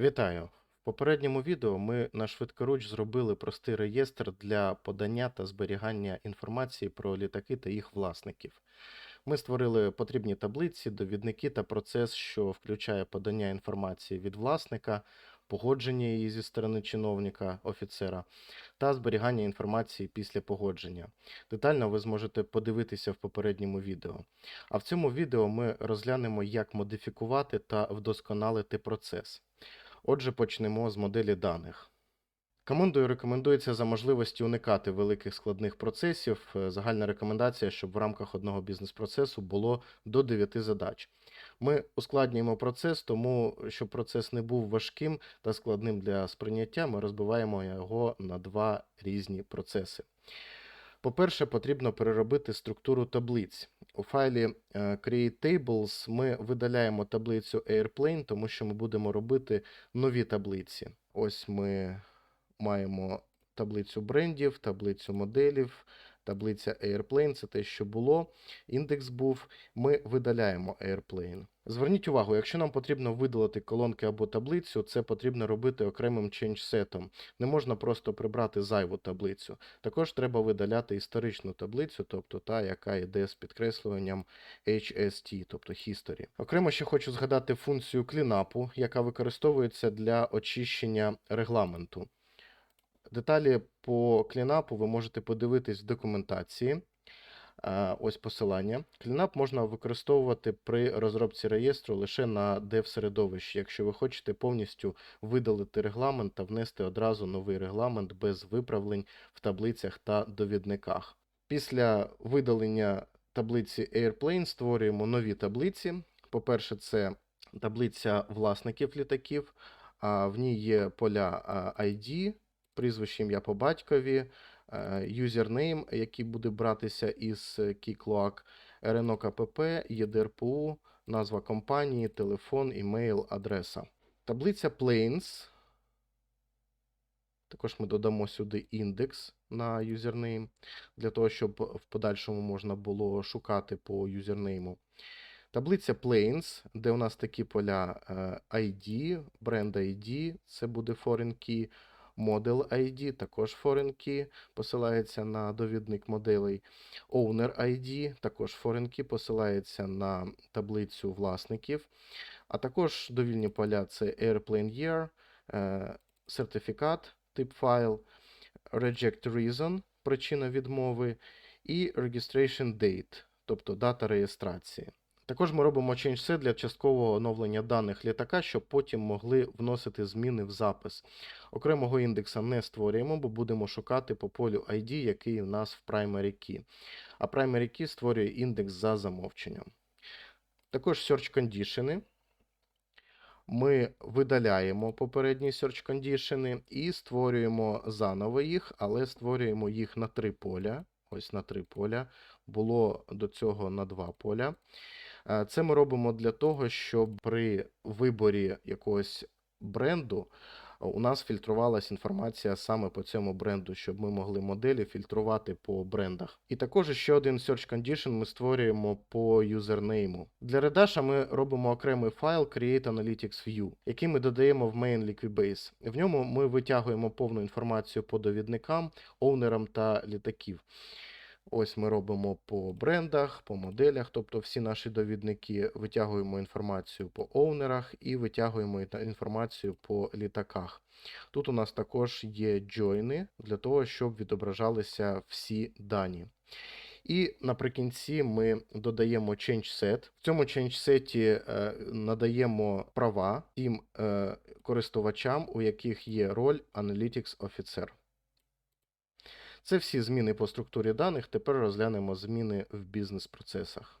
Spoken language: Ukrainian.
Вітаю! В попередньому відео ми на швидкоруч зробили простий реєстр для подання та зберігання інформації про літаки та їх власників. Ми створили потрібні таблиці, довідники та процес, що включає подання інформації від власника, погодження її зі сторони чиновника, офіцера та зберігання інформації після погодження. Детально ви зможете подивитися в попередньому відео. А в цьому відео ми розглянемо, як модифікувати та вдосконалити процес. Отже, почнемо з моделі даних. Командою рекомендується за можливості уникати великих складних процесів. Е, Загальна рекомендація, щоб в рамках одного бізнес-процесу було до 9 задач. Ми ускладнюємо процес, тому щоб процес не був важким та складним для сприйняття, ми розбиваємо його на два різні процеси. По-перше, потрібно переробити структуру таблиць. У файлі CreateTables Create Tables ми видаляємо таблицю Airplane, тому що ми будемо робити нові таблиці. Ось ми маємо таблицю брендів, таблицю моделів, таблиця Airplane це те, що було. Індекс був. Ми видаляємо Airplane. Зверніть увагу, якщо нам потрібно видалити колонки або таблицю, це потрібно робити окремим change сетом. Не можна просто прибрати зайву таблицю. Також треба видаляти історичну таблицю, тобто та, яка йде з підкреслюванням HST, тобто History. Окремо ще хочу згадати функцію клінапу, яка використовується для очищення регламенту. Деталі по клінапу ви можете подивитись в документації. Е, Ось посилання. Клінап можна використовувати при розробці реєстру лише на dev-середовищі, якщо ви хочете повністю видалити регламент та внести одразу новий регламент без виправлень в таблицях та довідниках. Після видалення таблиці Airplane створюємо нові таблиці. По-перше, це таблиця власників літаків. В ній є поля ID, прізвище ім'я по батькові, е, юзернейм, який буде братися із KeyCloak, РНО КПП, ЄДРПУ, назва компанії, телефон, імейл, адреса. Таблиця Planes. Також ми додамо сюди індекс на юзернейм, для того, щоб в подальшому можна було шукати по юзернейму. Таблиця Planes, де у нас такі поля е, ID, бренд ID, це буде foreign key, Model ID, також foreign key, посилається на довідник моделей. Owner ID, також foreign key, посилається на таблицю власників. А також довільні поля це Airplane Year, е, сертифікат, тип файл, Reject Reason, причина відмови, і Registration Date, тобто дата реєстрації. Також ми робимо change для часткового оновлення даних літака, щоб потім могли вносити зміни в запис. Окремого індекса не створюємо, бо будемо шукати по полю ID, який у нас в primary key. А primary key створює індекс за замовченням. Також search condition. Ми видаляємо попередні search condition і створюємо заново їх, але створюємо їх на три поля. Ось на три поля. Було до цього на два поля. Е, Це ми робимо для того, щоб при виборі якогось бренду е, у нас фільтрувалася інформація саме по цьому бренду, щоб ми могли моделі фільтрувати по брендах. І також ще один search condition ми створюємо по юзернейму. Для Redash ми робимо окремий файл Create Analytics View, який ми додаємо в main Liquibase. В ньому ми витягуємо повну інформацію по довідникам, оунерам та літаків. Ось ми робимо по брендах, по моделях, тобто всі наші довідники витягуємо інформацію по оунерах і витягуємо інформацію по літаках. Тут у нас також є джойни для того, щоб відображалися всі дані. І наприкінці ми додаємо change set. В цьому change е, надаємо права тим е, користувачам, у яких є роль Analytics Officer. Це всі зміни по структурі даних. Тепер розглянемо зміни в бізнес-процесах.